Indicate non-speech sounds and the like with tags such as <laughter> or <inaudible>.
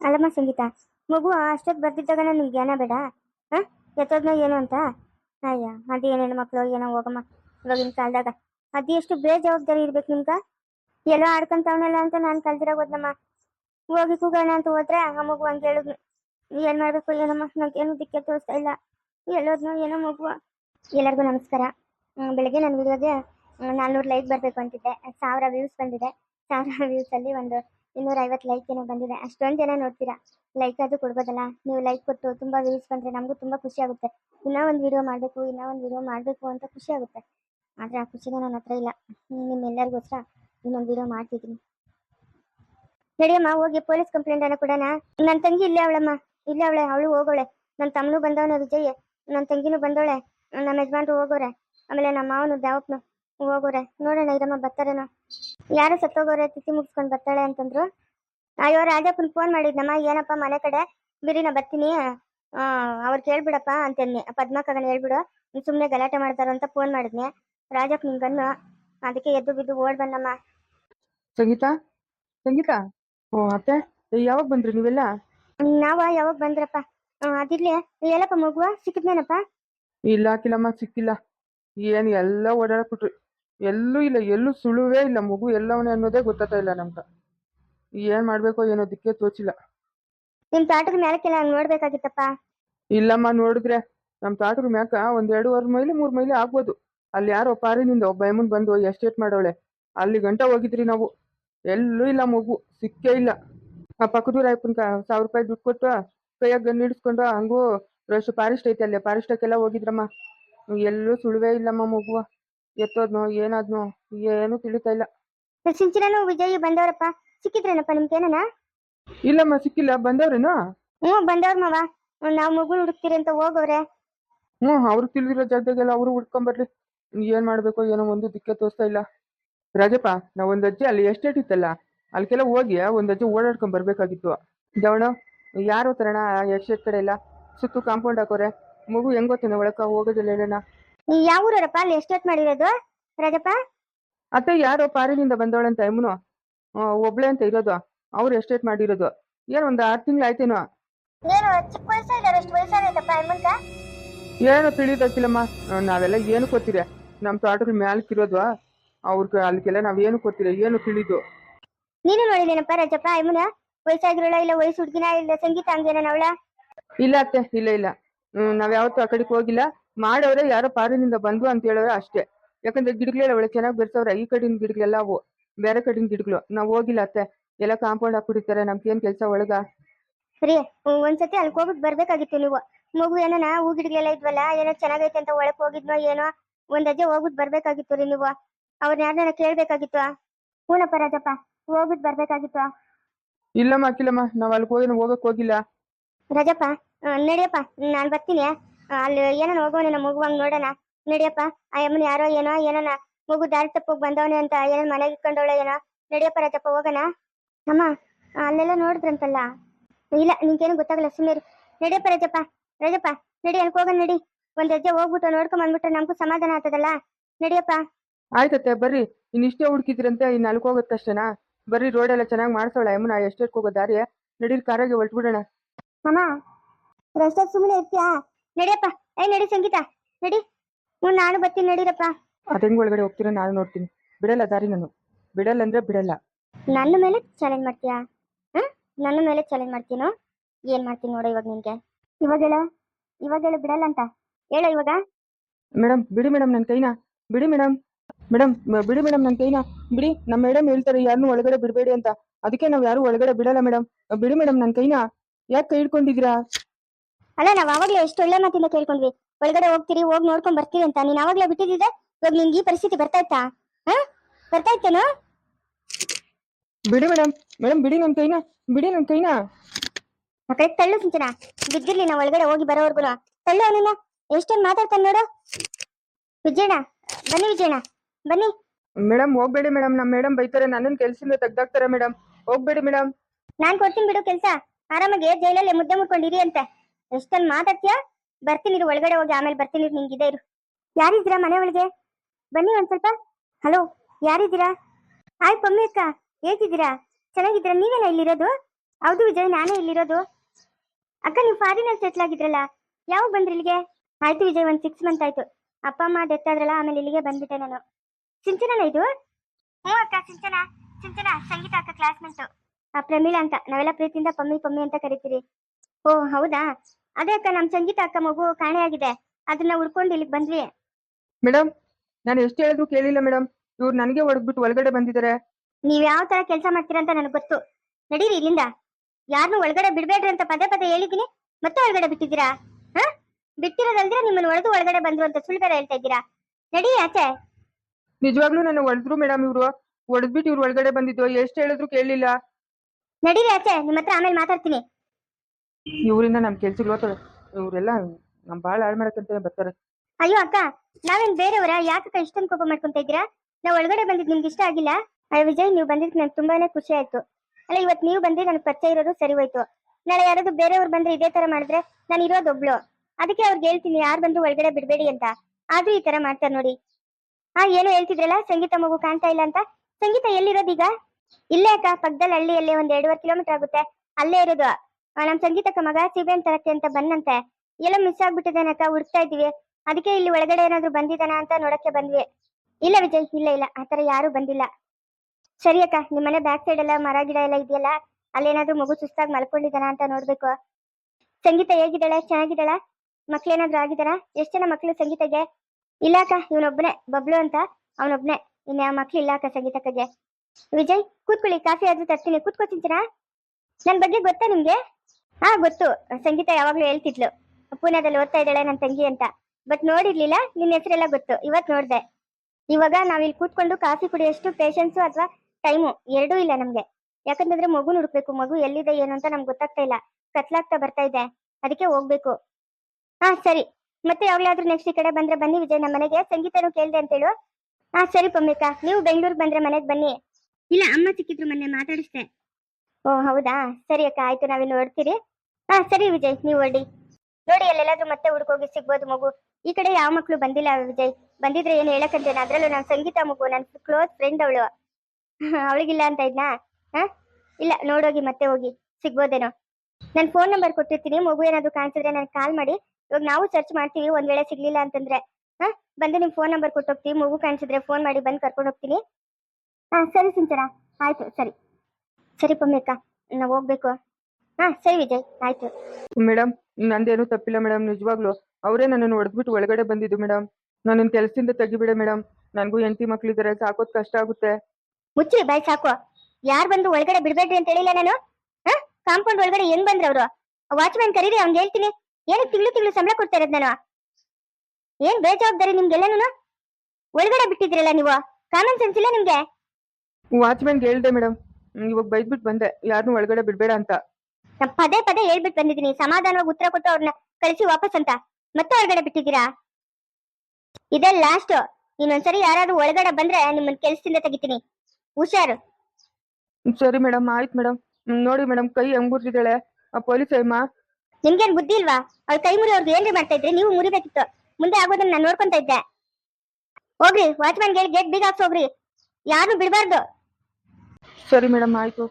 ಅಲ್ಲಮ್ಮ ಸಂಗೀತ. ಮಗು ಅಷ್ಟೊತ್ತು ಬರ್ದಿದ್ದಾಗ ನಿಮ್ಗೆ ಜ್ಞಾನ ಬೇಡ. ಹಾಂ? ಎತ್ತೋದ್ನ ಏನು ಅಂತ? ಅಯ್ಯ ಅದೇನೇನು ಮಕ್ಕಳು ಏನೋ ಹೋಗಮ್ಮ. ಇವಾಗಿನ ಕಾಲದಾಗ. ಅದು ಎಷ್ಟು ಬೇಜವಾಬ್ದಾರಿ ಇರ್ಬೇಕು ನಿಮ್ಗ? ಎಲ್ಲೋ ಆಡ್ಕೊಂತವನಲ್ಲ ಅಂತ ನಾನು ಕಲ್ತಿರಾಗ ಹೋದ್ನಮ್ಮ. ಹೋಗಿ ಕೂಗೋಣ ಅಂತ ಹೋದ್ರೆ ಆ ಮಗು ಹಂಗೆ ಹೇಳಿದ್ನು. ಏನು ಮಾಡಬೇಕು ಏನಮ್ಮ? ಏನು ದಿಕ್ಕೆ ತೋರಿಸ್ತಾ ಇಲ್ಲ. ಎಲ್ಲೋದ್ನೋ ಏನೋ ಮಗು. ಎಲ್ಲರಿಗೂ ನಮಸ್ಕಾರ. ಬೆಳಗ್ಗೆ ನನ್ನ ವಿಡಿಯೋಗೆ ನಾನ್ನೂರು ಲೈಕ್ ಬರಬೇಕು ಅಂತಿದ್ದೆ. ಸಾವಿರ ವ್ಯೂಸ್ ಬಂದಿದೆ. ಸಾವಿರ ವ್ಯೂಸಲ್ಲಿ ಒಂದು ಇನ್ನೂರ ಐವತ್ತು ಲೈಕ್ ಏನೋ ಬಂದಿದೆ. ಅಷ್ಟೊಂದು ಜನ ನೋಡ್ತೀರಾ? ಲೈಕ್ ಅದು ಕೊಡ್ಬೋದಲ್ಲ? ನೀವು ಲೈಕ್ ಕೊಟ್ಟು ತುಂಬ ವ್ಯೂಸ್ ಬಂದರೆ ನಮಗೂ ತುಂಬ ಖುಷಿ ಆಗುತ್ತೆ. ಇನ್ನೂ ಒಂದು ವಿಡಿಯೋ ಮಾಡಬೇಕು, ಇನ್ನೂ ಒಂದು ವಿಡಿಯೋ ಮಾಡಬೇಕು ಅಂತ ಖುಷಿ ಆಗುತ್ತೆ. ಆದರೆ ಆ ಖುಷಿಗೆ ನನ್ನ ಹತ್ರ ಇಲ್ಲ. ನಿಮ್ಮೆಲ್ಲರಿಗೋಸ್ಕರ ಇನ್ನೊಂದು ವಿಡಿಯೋ ಮಾಡ್ತಿದ್ದೀನಿ. ನಡಿಯಮ್ಮ, ಹೋಗಿ ಪೊಲೀಸ್ ಕಂಪ್ಲೇಂಟ್ ಅನ್ನ ಕೊಡೋಣ. ನನ್ನ ತಂಗಿ ಇಲ್ಲೇ ಅವಳಮ್ಮ. ಇಲ್ಲೇ ಅವಳೆ, ಅವಳು ಹೋಗೋಳೆ ನನ್ನ ತಮ್ಮನೂ ಬಂದವನ, ವಿಜಯ್. ನನ್ನ ತಂಗಿನೂ ಬಂದವಳೆ. ನಮ್ಮ ಯಜಮಾನ್ರು ಹೋಗೋರೆ ಆಮೇಲೆ ನಮ್ಮ ಮಾವನು ದ್ಯಾವಪ್ಪನು ಹೋಗೋರೆ ನೋಡೋಣ, ಇರಮ್ಮ, ಬರ್ತಾರೇನೋ. ಯಾರು ಸತ್ತೋಗೋರೆ ತಿಥಿ ಮುಗಿಸ್ಕೊಂಡು ಬರ್ತಾಳೆ ಅಂತಂದ್ರು. ಅಯ್ಯೋ ರಾಜಪ್ಪನ್ ಫೋನ್ ಮಾಡಿದ್ನಮ್ಮ ಏನಪ್ಪ ಮನೆ ಕಡೆ? ಬಿರಿ ನಾ ಬರ್ತೀನಿ. ಅವ್ರು ಕೇಳ್ಬಿಡಪ್ಪ ಅಂತಂದ್ನಿ ಪದ್ಮಕ್ಕಗನ ಹೇಳ್ಬಿಡು ಸುಮ್ಮನೆ ಗಲಾಟೆ ಮಾಡ್ತಾರ ಅಂತ ಫೋನ್ ಮಾಡಿದ್ನಿ. ರಾಜಪ್ಪ ನಿನ್ಗನ್ನು ಅದಕ್ಕೆ ಎದ್ದು ಬಿದ್ದು ಓಡ್ ಬಂದಮ್ಮ. ಸಂಗೀತ? ಸಂಗೀತ? ಓ ಅತ್ತೆ ಯಾವಾಗ ಬಂದ್ರಿ ನೀವೆಲ್ಲ? ನಾವ ಯಾವಾಗ ಬಂದ್ರಪ್ಪ? ಅದಿರ್ಲಿ. ಎಲ್ಲಪ್ಪ ಮಗುವ? ಸಿಕ್ಕಿದ್ನೇನಪ್ಪ? ಇಲ್ಲ ಹಾಕಿಲ್ಲಮ್ಮ ಸಿಕ್ಕಿಲ್ಲ. ಏನ್ ಎಲ್ಲ ಓಡಾಡ್ಬಿಟ್ರಿ. ಎಲ್ಲೂ ಇಲ್ಲ ಎಲ್ಲೂ ಸುಳುವೇ ಇಲ್ಲ ಮಗು ಎಲ್ಲವನೇ ಅನ್ನೋದೇ ಗೊತ್ತಾಗ್ತಾ ಇಲ್ಲ ನಮ್ಗ. ಏನ್ ಮಾಡ್ಬೇಕೋ ಏನೋ ದಿಕ್ಕೇ ತೋಚಿಲ್ಲ. ನಿಮ್ ತಾಟದ ನೋಡ್ಬೇಕಾಗಿತ್ತಪ್ಪ? ಇಲ್ಲಮ್ಮ ನೋಡಿದ್ರೆ ನಮ್ ತಾಟರು ಮ್ಯಾಕ ಒಂದ್ ಎರಡೂವರೆ ಮೈಲಿ ಮೂರು ಮೈಲಿ ಆಗ್ಬೋದು. ಅಲ್ಲಿ ಯಾರೋ ಪಾರಿನಿಂದ ಒಬ್ಬ ಎಮ್ಮನ್ ಬಂದು ಎಸ್ಟೇಟ್ ಮಾಡೋಳೆ ಅಲ್ಲಿ ಗಂಟ ಹೋಗಿದ್ರಿ ನಾವು. ಎಲ್ಲೂ ಇಲ್ಲ ಮಗು ಸಿಕ್ಕೇ ಇಲ್ಲ. ಆ ಪಕ್ಕದೂರ ಅಯ್ಯಪ್ಪನ್ಕ ಸಾವಿರ ರೂಪಾಯಿ ದುಡ್ಡು ಕೊಟ್ಟು ಕೈಯಾಗ ಗನ್ ಹಿಡಿಸ್ಕೊಂಡು ಹಂಗೂ ರಶ್ ಪಾರಿಸ್ಟ್ ಐತೆ ಅಲ್ಲಿ ಪಾರಿಸ್ಟಕ್ಕೆಲ್ಲ ಹೋಗಿದ್ರಮ್ಮ. ಎಲ್ಲೂ ಸುಳುವೇ ಇಲ್ಲಮ್ಮ ಮಗುವ ಎತ್ತೋದ್ನೋ ಏನಾದ್ನೋ ಏನು ತಿಳಿತಾ ಇಲ್ಲ. ಸಿಂಚಿನನು ವಿಜಯ್ ಬಂದವರಪ್ಪ ಸಿಕ್ಕಿದ್ರೇನಪ್ಪ ನಿಮ್ಗೇನ ಇಲ್ಲಮ್ಮ ಸಿಕ್ಕಿಲ್ಲ. ಬಂದವ್ರೇನೋ? ಹ್ಞೂ ಬಂದವ್ರ ಮಾವ. ನಾವ್ ಮಗು ಹುಡುಕ್ತೀರಿ ಅಂತ ಹೋಗವ್ರೆ. ಹ್ಮ್ ಅವ್ರಿಗೆ ತಿಳಿದಿರೋ ಜಾಗದಾಗೆಲ್ಲ ಅವರು ಹುಡ್ಕೊಂಬರ್ಲಿ. ಏನ್ ಮಾಡ್ಬೇಕು ಏನೋ ಒಂದು ದಿಕ್ಕೆ ತೋರಿಸ್ತಾ ಇಲ್ಲ. ರಾಜಪ್ಪ ನಾವ್ ಒಂದ್ ಅಜ್ಜಿ ಅಲ್ಲಿ ಎಸ್ಟೇಟ್ ಇತ್ತಲ್ಲ ಅಲ್ಲಿಗೆಲ್ಲ ಹೋಗಿ ಒಂದ್ ಅಜ್ಜಿ ಓಡಾಡ್ಕೊಂಡ್ ಬರ್ಬೇಕಾಗಿತ್ತು. ಜವಣ ಯಾರು ತರಣ ಎಸ್ಟೇಟ್ ಕಡೆ ಇಲ್ಲ ಸುತ್ತು ಕಾಂಪೌಂಡ್ ಹಾಕೋರೆ. ಮಗು ಹೆಂಗ್ ಗೊತ್ತೇನೆ ಒಳಕ ಹೋಗೋದಿಲ್ಲ ಹೇಳೋಣ ಯಾವ ಊರಪ್ಪ? ಅಲ್ಲಿ ಎಷ್ಟೊತ್ ಮಾಡಿರೋದು? ರಾಜಪ್ಪ? ಅತ್ತೆ ಯಾರೋ ಪಾರಿನಿಂದ ಬಂದವಳಂತ ಎಮ್ಮನು ಒಬ್ಳೆ ಅಂತ ಇರೋದು. ಅವ್ರು ಎಸ್ಟೇಟ್ ಮಾಡಿರೋದು? ಏನ್ ಒಂದ್ ಆರ್ ತಿಂಗ್ಳು ಆಯ್ತೇನೋ? ಏನು ಚಿಕ್ಕ ವಯಸ್ಸಾಗ ಎಷ್ಟು ವಯಸ್ಸಾಗೈತಪ್ಪ ಅಮ್ಮನ್ಕ ಏನು ನಾವೆಲ್ಲ ಏನು ಗೊತ್ತಿರ ನಮ್ಮ ತೋಟದ ಮ್ಯಾಲ್ಕಿರೋದು ಅವ್ರಿಗೆ ಅಲ್ಲಿಗೆಲ್ಲ ನಾವೇನು ಗೊತ್ತಿರ ಏನು ತಿಳಿದು. ನೀನು ನೋಡಿದೇನಪ್ಪ ರಾಜಪ್ಪ ಅಮ್ಮನ ವಯಸ್ಸಾಗಿರೋಳ ಇಲ್ಲ ವಯಸ್ಸು ಹುಡುಗಿನ ಇಲ್ಲ ಸಂಗೀತ ಹಂಗೇನ ಅವಳ? ಇಲ್ಲ ಅತ್ತೆ ಇಲ್ಲ ಇಲ್ಲ. ಹ್ಮ್, ನಾವ್ ಯಾವತ್ತೂ ಆ ಕಡೆಗೆ ಹೋಗಿಲ್ಲ. ಮಾಡವ್ರೆ ಯಾರೋ ಪಾರಿನಿಂದ ಬಂದ್ವು ಅಂತ ಹೇಳೋರೆ ಅಷ್ಟೇ. ಯಾಕಂದ್ರೆ ಗಿಡಗಳೆಲ್ಲ ಒಳ್ಳೆ ಚೆನ್ನಾಗಿ ಬೆರ್ಸವ್ರೆ. ಈ ಕಡೆಯಿಂದ ಗಿಡಗಳೆಲ್ಲ ಅವು. ಬೇರೆ ಕಡೆಯಿಂದ ಗಿಡಗಳು. ನಾವು ಹೋಗಿಲ್ಲ ಅತ್ತೆ. ಎಲ್ಲ ಕಾಂಪೌಂಡ್ ಹಾಕ್ಬಿಟ್ಟಿರ್ತಾರೆ ನಮ್ಗೇನ್ ಕೆಲಸ ಒಳಗ? ಸರಿ ಒಂದ್ಸತಿ ಅಲ್ಲಿ ಹೋಗ್ಬಿಟ್ಟು ಬರ್ಬೇಕಾಗಿತ್ತು ನೀವು. ಮಗು ಏನನ ಹೂ ಗಿಡಗಳೆಲ್ಲ ಇದ್ವಲ್ಲ ಏನೋ ಚೆನ್ನಾಗೈತೆ ಅಂತ ಒಳಕ್ ಹೋಗಿದ್ನೋ ಏನೋ ಒಂದ್ ಅಜ್ಜೆ ಹೋಗ್ಬಿಟ್ಟು ಬರ್ಬೇಕಾಗಿತ್ತು ರೀ ನೀವು. ಅವ್ರನ್ನ ಯಾರನ್ನ ಕೇಳ್ಬೇಕಾಗಿತ್ತು ಹೂನಪ್ಪ ರಾಜಪ್ಪ ಹೋಗ್ಬಿಟ್ಟು ಬರ್ಬೇಕಾಗಿತ್ತು ಇಲ್ಲಮ್ಮ ಅಕ್ಕಿಲ್ಲಮ್ಮ ನಾವ್ ಅಲ್ಲಿ ಹೋಗಿ ಹೋಗಕ್ ಹೋಗಿಲ್ಲ. ರಾಜಪ್ಪ ನಡಿಯಪ್ಪ ನಾನ್ ಬರ್ತೀನಿ. ಅಲ್ಲಿ ಏನೋ ಹೋಗೋಣ ಮಗುವಂಗ್ ನೋಡೋಣ. ನಡಿಯಪ್ಪ ಆ ಯಮ್ಮನ ಯಾರೋ ಏನೋ ಏನೋ ಮಗು ದಾರಿ ತಪ್ಪೋಗ್ ಬಂದವನೆ ಅಂತ ಏನೋ ಮನೆಗೆ ಇಟ್ಕೊಂಡವಳೆ ಏನೋ. ನಡಿಯಪ್ಪ ರಾಜಪ್ಪ ಹೋಗೋಣ? ಅಮ್ಮ ಅಲ್ಲೆಲ್ಲ ನೋಡಿದ್ರಂತಲ್ಲ? ಇಲ್ಲ ನಿಂಗೇನು ಗೊತ್ತಾಗಲ್ಲ ಸುಮ್ಮನೆ ನಡಿಯಪ್ಪ ರಾಜಪ್ಪ ರಾಜಪ್ಪ ನಡಿ ಅಲ್ಲಿ ಹೋಗೋಣ ನಡಿ. ಒಂದ್ ಹೆಜ್ಜೆ ಹೋಗ್ಬಿಟ್ಟು ನೋಡ್ಕೊಂಡ್ ಬಂದ್ಬಿಟ್ರೆ ನಮಗೂ ಸಮಾಧಾನ ಆಗ್ತದಲ್ಲ? ನಡಿಯಪ್ಪ. ಆಯ್ತತ್ತೆ ಬರ್ರಿ. ಇನ್ನಿಷ್ಟೇ ಹುಡುಕಿದ್ರಂತೆ ಇನ್ನು ಅಲ್ಕ್ ಹೋಗುತ್ತಷ್ಟೇನಾ ಬರ್ರಿ ರೋಡ್ ಎಲ್ಲ ಚೆನ್ನಾಗಿ ಮಾಡ್ಸೋಳ ಯಮ್ಮನ ಎಷ್ಟೇಟ್ ಹೋಗೋ ದಾರಿ ನಡೀರ್ ಕಾರಾಗೆ ಹೊಲ್ಟ್ಬಿಡೋಣ ಅಮ್ಮ ರಸ್ತೆ ಸುಮ್ಮನೆ ಇರ್ತೀಯಾ? ನಡಿಯಪ್ಪ. ಏ ನಡಿ ಸಂಗೀತ. ನಡಿ. ಹ್ಞೂ ನಾನು ಬರ್ತೀನಿ ನಡೀರಪ್ಪ. ಅದ್ ಹೆಂಗ್ ಒಳಗಡೆ ಹೋಗ್ತೀರಾ ನಾನು ನೋಡ್ತೀನಿ. ಬಿಡಲ್ಲ ದಾರಿ ನಾನು. ಬಿಡಲ್ಲ ಅಂದ್ರೆ ಬಿಡಲ್ಲ. ನನ್ನ ಮೇಲೆ ಚಾಲೆಂಜ್ ಮಾಡ್ತೀಯಾ? ಹ? ನನ್ನ ಮೇಲೆ ಚಾಲೆಂಜ್ ಮಾಡ್ತೀನೋ? ಏನ್ ಮಾಡ್ತೀನಿ ನೋಡು ಇವಾಗ ನಿನ್ಗೆ. ಇವಾಗ ಹೇಳು. ಇವಾಗ ಹೇಳು ಬಿಡಲ್ಲ ಅಂತ. ಹೇಳು ಇವಾಗ. ಮೇಡಮ್ ಬಿಡಿ ಮೇಡಮ್ ನನ್ನ ಕೈನಾ. ಬಿಡಿ ಮೇಡಮ್ ಮೇಡಮ್ ಬಿಡಿ ಮೇಡಮ್ ನನ್ನ ಕೈನಾ. ಬಿಡಿ ನಮ್ಮ ಮೇಡಮ್ ಹೇಳ್ತಾರೆ ಯಾರನ್ನು ಒಳಗಡೆ ಬಿಡಬೇಡಿ ಅಂತ. ಅದಕ್ಕೆ ನಾವು ಯಾರು ಒಳಗಡೆ ಬಿಡಲ್ಲ ಮೇಡಮ್ ಬಿಡಿ ಮೇಡಮ್ ನನ್ನ ಕೈನಾ. ಯಾಕೆ ಕೈ ಹಿಡ್ಕೊಂಡಿದ್ದೀರಾ? ಅಲ್ಲ ನಾವ್ ಅವಾಗ್ಲೇ ಎಷ್ಟು ಒಳ್ಳೆ ಮಾತಿಂದ ಕೇಳ್ಕೊಂಡ್ವಿ. ಒಳಗಡೆ ಹೋಗ್ತೀರಿ ಹೋಗಿ ನೋಡ್ಕೊಂಡ್ ಬರ್ತೀವಿ ಅಂತ. ನೀನ್ ಅವಾಗ್ಲೇ ಬಿಟ್ಟಿದ್ದೆ ಇವಾಗ ನಿನ್ಗೆ ಈ ಪರಿಸ್ಥಿತಿ ಬರ್ತಾ ಇತ್ತಾ? ಹಾ? ಬರ್ತಾ ಇತ್ತೇನು? ಬಿಡಿ ಮೇಡಮ್ ಮೇಡಮ್ ಬಿಡಿ ನನ್ನ ಕೈನ ಬಿಡಿ ನನ್ನ ಕೈನ. ಮಕ್ಕಳಿಗೆ ತಳ್ಳು ಸಿಂಚನ. ಬಿದ್ದಿರ್ಲಿ ನಾ ಒಳಗಡೆ ಹೋಗಿ ಬರೋವರ್ಗು ತಳ್ಳು ಅವನನ್ನ. ಎಷ್ಟೊಂದ್ ಮಾತಾಡ್ತಾನೆ ನೋಡು. ವಿಜಯಣ್ಣ ಬನ್ನಿ ವಿಜಯಣ ಬನ್ನಿ. ಮೇಡಮ್ ಹೋಗ್ಬೇಡಿ ಮೇಡಮ್ ನಮ್ ಮೇಡಮ್ ಬೈತಾರೆ ನನ್ನ ಕೆಲಸದಿಂದ ತೆಗ್ದಾಕ್ತಾರೆ ಮೇಡಮ್ ಹೋಗ್ಬೇಡಿ ಮೇಡಮ್ ನಾನ್ ಕೊಡ್ತೀನಿ ಬಿಡು ಕೆಲ್ಸ. ಆರಾಮಾಗಿ ಜೈಲಲ್ಲೇ ಮುದ್ದೆ ಮುಟ್ಕೊಂಡಿರಿ ಅಂತ. ಎಷ್ಟೊಂದ್ ಮಾತಾಡ್ತೀಯ? ಬರ್ತೀನಿ ಒಳಗಡೆ ಹೋಗಿ, ಆಮೇಲೆ ಬರ್ತೀನಿ ಇರು ನಿಂಗಿದೆ ಇರು. ಯಾರಿದ್ದೀರಾ ಮನೆ ಒಳಗೆ ಬನ್ನಿ ಒಂದ್ ಸ್ವಲ್ಪ. ಹಲೋ, ಯಾರಿದ್ದೀರಾ? ಹಾಯ್ ಪಮ್ಮಿ ಅಕ್ಕ, ಹೇಗಿದ್ದೀರಾ? ಚೆನ್ನಾಗಿದ್ದೀರಾ? ನೀವೇನ ಇಲ್ಲಿರೋದು ಹೌದು ವಿಜಯ್, ನಾನೇ ಇಲ್ಲಿರೋದು ಅಕ್ಕ, ನೀವು ಫಾರಿನಲ್ಲಿ ಸೆಟ್ಲ್ ಆಗಿದ್ರಲ್ಲ ಯಾವ ಬಂದ್ರಿ ಇಲ್ಲಿಗೆ? ಆಯ್ತು ವಿಜಯ್, ಒಂದು ಸಿಕ್ಸ್ ಮಂತ್ ಆಯ್ತು. ಅಪ್ಪ, ಅಮ್ಮ ಡೆತ್ ಆದ್ರಲ್ಲ, ಆಮೇಲೆ ಇಲ್ಲಿಗೆ ಬಂದ್ಬಿಟ್ಟೆ ನಾನು. ಸಿಂಚನನ ಇದು? ಹ್ಞೂ ಅಕ್ಕ, ಸಿಂಚನ ಸಿಂಚನ, ಸಂಗೀತ ಅಕ್ಕ ಕ್ಲಾಸ್ಮೇಟು ಆ, ಪ್ರಮೀಳಾ ಅಂತ. ನಾವೆಲ್ಲ ಪ್ರೀತಿಯಿಂದ ಪಮ್ಮಿ ಪಮ್ಮಿ ಅಂತ ಕರಿತೀರಿ. ಓ, ಹೌದಾ? ಅದೇ ಅಕ್ಕ ನಮ್ ಸಂಗೀತ ಅಕ್ಕ ಮಗು ಕಾಣೆಯಾಗಿದೆ ಅದನ್ನ ಹುಡ್ಕೊಂಡು ಇಲ್ಲಿಗೆ ಬಂದ್ವಿ. ಮೇಡಮ್ ನಾನು ಎಷ್ಟು ಹೇಳಿದ್ರು ಕೇಳಿಲ್ಲ ಮೇಡಮ್ ಇವ್ರು ನನಗೆ ಹೊಡೆದ್ಬಿಟ್ಟು ಒಳಗಡೆ ಬಂದಿದ್ದಾರೆ ನೀವ್ ಯಾವ ತರ ಕೆಲಸ ಮಾಡ್ತೀರಾ ಅಂತ ನನಗೆ ಗೊತ್ತು. ನಡೀರಿ ಇಲ್ಲಿಂದ. ಯಾರನ್ನು ಒಳಗಡೆ ಬಿಡ್ಬೇಡ್ರಿ ಅಂತ ಪದೇ ಪದೇ ಹೇಳಿದೀನಿ ಮತ್ತೆ ಒಳಗಡೆ ಬಿಟ್ಟಿದ್ದೀರಾ? ಹಾ? ಬಿಟ್ಟಿರೋದಲ್ದ್ರೆ ನಿಮ್ಮನ್ನ ಒಳದು ಒಳಗಡೆ ಬಂದ್ರು ಅಂತ ಸುಳ್ಳು ಬೇರೆ ಹೇಳ್ತಾ ಇದ್ದೀರಾ? ನಡಿ ಆಚೆ. ನಿಜವಾಗ್ಲೂ ನನ್ನ ಒಳದ್ರು ಮೇಡಮ್ ಇವ್ರು. ಹೊಡೆದ್ಬಿಟ್ಟು ಇವ್ರು ಒಳಗಡೆ ಬಂದಿದ್ದು. ಎಷ್ಟು ಹೇಳಿದ್ರು ಕೇಳಲಿಲ್ಲ ನಡೀರಿ ಆಚೆ. ನಿಮ್ಮ ಹತ್ರ ಆಮೇಲೆ ಮಾತಾಡ್ತೀನಿ. ಇವರಿಂದ ನಮ್ಮ ಕೆಲ್ಸಗಳು ಇವರೆಲ್ಲ ನಮ್ಮ ಭಾಳ ಹಾಳು ಮಾಡಕ್ಕಂತಾನೆ ಬರ್ತಾರೆ. ಅಯ್ಯೋ ಅಕ್ಕ, ನಾವೇನ್ ಬೇರೆಯವರ ಯಾಕಕ್ಕ ಇಷ್ಟೊಂದು ಕೋಪ ಮಾಡ್ಕೊಂತ ಇದ್ದೀರಾ? ನಾವು ಒಳಗಡೆ ಬಂದಿದ್ ನಿಮ್ಗೆ ಇಷ್ಟ ಆಗಿಲ್ಲ. ಅಯ್ಯ ವಿಜಯ್, ನೀವು ಬಂದಿದ್ ನಂಗೆ ತುಂಬಾನೇ ಖುಷಿ ಆಯ್ತು. ಅಲ್ಲ ಇವತ್ತು ನೀವು ಬಂದ್ರೆ ನನಗೆ ಪರಿಚಯ ಇರೋದು ಸರಿ ಹೋಯ್ತು. ನಾಳೆ ಯಾರಾದ್ರೂ ಬೇರೆಯವ್ರು ಬಂದ್ರೆ ಇದೇ ತರ ಮಾಡಿದ್ರೆ ನಾನು ಇರೋದು ಒಬ್ಳು. ಅದಕ್ಕೆ ಅವ್ರಿಗೆ ಹೇಳ್ತೀನಿ, ಯಾರು ಬಂದ್ರು ಒಳಗಡೆ ಬಿಡ್ಬೇಡಿ ಅಂತ. ಆದ್ರೂ ಈ ತರ ಮಾಡ್ತಾರೆ ನೋಡಿ. ಹಾ ಏನೋ ಹೇಳ್ತಿದ್ರಲ್ಲ, ಸಂಗೀತ ಮಗು ಕಾಣ್ತಾ ಇಲ್ಲ ಅಂತ? ಸಂಗೀತ ಎಲ್ಲಿರೋದೀಗ ಇಲ್ಲೇ ಅಕ್ಕ ಪಕ್ಕದಲ್ಲಿ ಹಳ್ಳಿಯಲ್ಲಿ ಒಂದ್ ಎರಡೂವರೆ ಕಿಲೋಮೀಟರ್ ಆಗುತ್ತೆ. ಅಲ್ಲೇ ಇರೋದು. ನಮ್ ಸಂಗೀತಕ್ಕ ಮಗ ಸಿಬಿಎಂ ತರಕ್ಕೆ ಅಂತ ಬಂದಂತೆ. ಎಲ್ಲ ಮಿಸ್ ಆಗ್ಬಿಟ್ಟಿದ್ದಾನೆ ಅಕ್ಕ ಹುಡುಕ್ತಾ ಇದೀವಿ ಅದಕ್ಕೆ ಇಲ್ಲಿ ಒಳಗಡೆ ಏನಾದ್ರು ಬಂದಿದ್ದಾನ ಅಂತ ನೋಡಕ್ಕೆ ಬಂದ್ವಿ. ಇಲ್ಲ ವಿಜಯ್, ಇಲ್ಲ ಇಲ್ಲ. ಆತರ ಯಾರು ಬಂದಿಲ್ಲ. ಸರಿ ಅಕ್ಕ ನಿಮ್ಮನೆ ಬ್ಯಾಕ್ ಸೈಡ್ ಎಲ್ಲ ಮರ, ಗಿಡ ಎಲ್ಲ ಇದೆಯಲ್ಲ? ಅಲ್ಲೇನಾದ್ರೂ ಮಗು ಸುಸ್ತಾಗಿ ಮಲ್ಕೊಂಡಿದ್ದಾನ ಅಂತ ನೋಡ್ಬೇಕು. ಸಂಗೀತ ಹೇಗಿದ್ದಾಳೆ? ಚೆನ್ನಾಗಿದ್ದಾಳ? ಮಕ್ಳೇನಾದ್ರೂ ಆಗಿದಾರ ಎಷ್ಟ್ ಜನ ಮಕ್ಳು ಸಂಗೀತಗೆ ಇಲ್ಲ ಅಕ್ಕ, ಇವನೊಬ್ನೇ, ಬಬ್ಲು ಅಂತ. ಅವನೊಬ್ನೇ. ಇನ್ಯಾವ ಮಕ್ಳು ಇಲ್ಲ ಅಕ್ಕ ಸಂಗೀತಕ್ಕೆ ವಿಜಯ್, ಕೂತ್ಕೊಳ್ಳಿ, ಕಾಫಿ ಆದ್ರೂ ತರ್ತೀನಿ. ಕೂತ್ಕೋ, ಚಿಂಚನ. ನನ್ ಬಗ್ಗೆ ಗೊತ್ತಾ ನಿಮ್ಗೆ? ಹಾ, ಗೊತ್ತು. ಸಂಗೀತ ಯಾವಾಗ್ಲೂ ಹೇಳ್ತಿದ್ಲು. ಪೂನಾದಲ್ಲಿ ಓದ್ತಾ ಇದ್ದಾಳೆ ನನ್ನ ತಂಗಿ ಅಂತ. ಬಟ್ ನೋಡಿರ್ಲಿಲ್ಲ ನಿನ್ನ ಹೆಸರೆಲ್ಲ ಗೊತ್ತು. ಇವತ್ ನೋಡ್ದೆ. ಇವಾಗ ನಾವ್ ಇಲ್ಲಿ ಕೂತ್ಕೊಂಡು ಕಾಫಿ ಕುಡಿಯೋಷ್ಟು ಪೇಷನ್ಸು ಅಥವಾ ಟೈಮು ಎರಡೂ ಇಲ್ಲ ನಮ್ಗೆ. ಯಾಕಂತಂದ್ರೆ ಮಗು ಹುಡುಕ್ಬೇಕು. ಮಗು ಎಲ್ಲಿದೆ, ಏನು ಅಂತ ನಮ್ಗೆ ಗೊತ್ತಾಗ್ತಾ ಇಲ್ಲ. ಕತ್ಲಾಗ್ತಾ ಬರ್ತಾ ಇದೆ. ಅದಕ್ಕೆ ಹೋಗ್ಬೇಕು. ಹಾ, ಸರಿ. ಮತ್ತೆ ಯಾವಾಗ್ಲಾದ್ರೂ ನೆಕ್ಸ್ಟ್ ಈ ಕಡೆ ಬಂದ್ರೆ ಬನ್ನಿ ವಿಜಯ್ ನಮ್ಮ ಮನೆಗೆ. ಸಂಗೀತನು ಕೇಳ್ದೆ ಅಂತೇಳು ಹಾ, ಸರಿ ಪಮ್ಮಿಕಾ ನೀವು ಬೆಂಗಳೂರು ಬಂದ್ರೆ ಮನೆಗೆ ಬನ್ನಿ. ಇಲ್ಲ, ಅಮ್ಮ ಸಿಕ್ಕಿದ್ರು ಮೊನ್ನೆ ಮಾತಾಡಿಸ್ದೆ. ಓ, ಹೌದಾ? ಸರಿ ಅಕ್ಕ, ಆಯ್ತು, ನಾವಿನ್ನು ಹೊಡ್ತೀರಿ ಹಾ, ಸರಿ ವಿಜಯ್, ನೀವು ಹೊಡಿ ನೋಡಿ, ಅಲ್ಲೆಲ್ಲಾದ್ರೂ ಮತ್ತೆ ಹುಡ್ಕೋಗಿ ಸಿಗ್ಬೋದು ಮಗು. ಈ ಕಡೆ ಯಾವ ಮಕ್ಳು ಬಂದಿಲ್ಲ ವಿಜಯ್. ಬಂದಿದ್ರೆ ಏನು ಹೇಳಕ್ಕಂತೇನೆ? ಅದ್ರಲ್ಲೂ ನಾನು ಸಂಗೀತ ಮಗು ನನ್ನ ಕ್ಲೋಸ್ ಫ್ರೆಂಡ್ ಅವಳು. <laughs> ಅವಳಿಗಿಲ್ಲ ಅಂತ ಇದ್ನಾ? ಹಾ? ಇಲ್ಲ, ನೋಡೋಗಿ ಮತ್ತೆ ಹೋಗಿ ಸಿಗ್ಬೋದೇನೋ. ನಾನು ಫೋನ್ ನಂಬರ್ ಕೊಟ್ಟಿರ್ತೀನಿ. ಮಗು ಏನಾದ್ರು ಕಾಣಿಸಿದ್ರೆ ನನಗೆ ಕಾಲ್ ಮಾಡಿ. ಇವಾಗ ನಾವು ಸರ್ಚ್ ಮಾಡ್ತೀವಿ, ಒಂದ್ ವೇಳೆ ಸಿಗ್ಲಿಲ್ಲ ಅಂತಂದ್ರೆ. ಹಾ? ಬಂದು ನಿಮ್ ಫೋನ್ ನಂಬರ್ ಕೊಟ್ಟೋಗ್ತೀವಿ ಮಗು ಕಾಣಿಸಿದ್ರೆ ಫೋನ್ ಮಾಡಿ ಬಂದು ಕರ್ಕೊಂಡು ಹೋಗ್ತೀನಿ. ಹಾ, ಸರಿ ಸಿಂಚನ. ಆಯ್ತು, ಸರಿ. ಸರಿ ಪಮ್ಮಿಕ್ಕ ನಾವು ಹೋಗ್ಬೇಕು. ಹಾ ಸರಿ ವಿಜಯ್ ಆಯ್ತು. ಮೇಡಮ್ ನಂದೇನು ತಪ್ಪಿಲ್ಲ ಮೇಡಮ್ ನಿಜವಾಗ್ಲೂ. ಅವರೇ ನನ್ನನ್ನು ಹೊಡೆದ್ಬಿಟ್ಟು ಒಳಗಡೆ ಬಂದಿದ್ದು ಮೇಡಮ್ ನನ್ನನ್ನು ಕೆಲಸದಿಂದ ತೆಗಿಬಿಡ ಮೇಡಮ್ ನನಗೂ ಹೆಂಡತಿ ಮಕ್ಳಿದ್ದಾರೆ ಸಾಕೋದ್ ಕಷ್ಟ ಆಗುತ್ತೆ. ಮುಚ್ಚಿ ಬಾಯ್ ಸಾಕು. ಯಾರ್ ಬಂದು ಒಳಗಡೆ ಬಿಡ್ಬೇಡ್ರಿ ಅಂತ ಹೇಳಿಲ್ಲ ನಾನು? ಹಾ ಕಾಂಪೌಂಡ್ ಒಳಗಡೆ ಹೆಂಗ್ ಬಂದ್ರ ಅವರು? ವಾಚ್ಮ್ಯಾನ್ ಕರೀರಿ ಅವ್ನ್ ಹೇಳ್ತೀನಿ. ಏನ್ ತಿಂಗಳು ತಿಂಗಳು ಸಂಬಳ ಕೊಡ್ತಾ ಇರೋದ್ ನಾನು? ಏನ್ ಬೇಜವಾಬ್ದಾರಿ ನಿಮ್ಗೆಲ್ಲನೂ ಒಳಗಡೆ ಬಿಟ್ಟಿದ್ರಲ್ಲ ನೀವು? ಕಾಮನ್ ಸೆನ್ಸ್ ಇಲ್ಲ ನಿಮ್ಗೆ? ವಾಚ್ಮ್ಯಾನ್ಗೆ ಹೇಳ್ದೆ ಮೇಡಮ್ ಇವಾಗ ಬೈದ್ಬಿಟ್ಟು ಬಂದೆ. ಯಾರನ್ನೂ ಒಳಗಡೆ ಬಿಡಬೇಡ ಅಂತ. ನಾನ್ ಪದೇ ಪದೇ ಹೇಳ್ಬಿಟ್ಟು ಬಂದಿದ್ದೀನಿ. ಸಮಾಧಾನವಾಗಿ ಉತ್ತರ ಕೊಟ್ಟು ಅವ್ರನ್ನ ಕಳಿಸಿ ವಾಪಸ್ ಅಂತ. ಮತ್ತೆ ಒಳಗಡೆ ಬಿಟ್ಟಿದ್ದೀರಾ? ಇದೇ ಲಾಸ್ಟ್ ಇನ್ನೊಂದ್ಸರಿ ಯಾರಾದ್ರೂ ಒಳಗಡೆ ಬಂದ್ರೆ ನಿಮ್ಮನ್ನ ಕೆಲ್ಸದಿಂದ ತೆಗಿತೀನಿ. ಹುಷಾರು. ಸರಿ ಮೇಡಮ್. ಆಯ್ತು ಮೇಡಮ್. ನೋಡಿ ಮೇಡಮ್ ಕೈ ಹೆಂಗ್ ಮುರಿದಿದ್ದಾಳೆ ಆ ಪೊಲೀಸ್ ಅಮ್ಮ? ನಿಮ್ಗೇನ್ ಬುದ್ಧಿ ಇಲ್ವಾ? ಅವ್ರ ಕೈ ಮುರಿ ಅವ್ರಿಗೆ ಏನ್ರಿ ಮಾಡ್ತಾ ಇದ್ರಿ? ನೀವು ಮುರಿಬೇಕಿತ್ತು. ಮುಂದೆ ಆಗೋದನ್ನ ನಾನು ನೋಡ್ಕೊಂತ ಇದ್ದೆ. ಹೋಗ್ರಿ ವಾಚ್ಮ್ಯಾನ್ ಹೇಳಿ ಗೇಟ್ ಬೀಗ ಹಾಕ್ಸ್ ಹೋಗ್ರಿ ಯಾರು ಬಿಡಬಾರ್ದು. ಸರಿ ಮೇಡಮ್ ಆಯ್ತು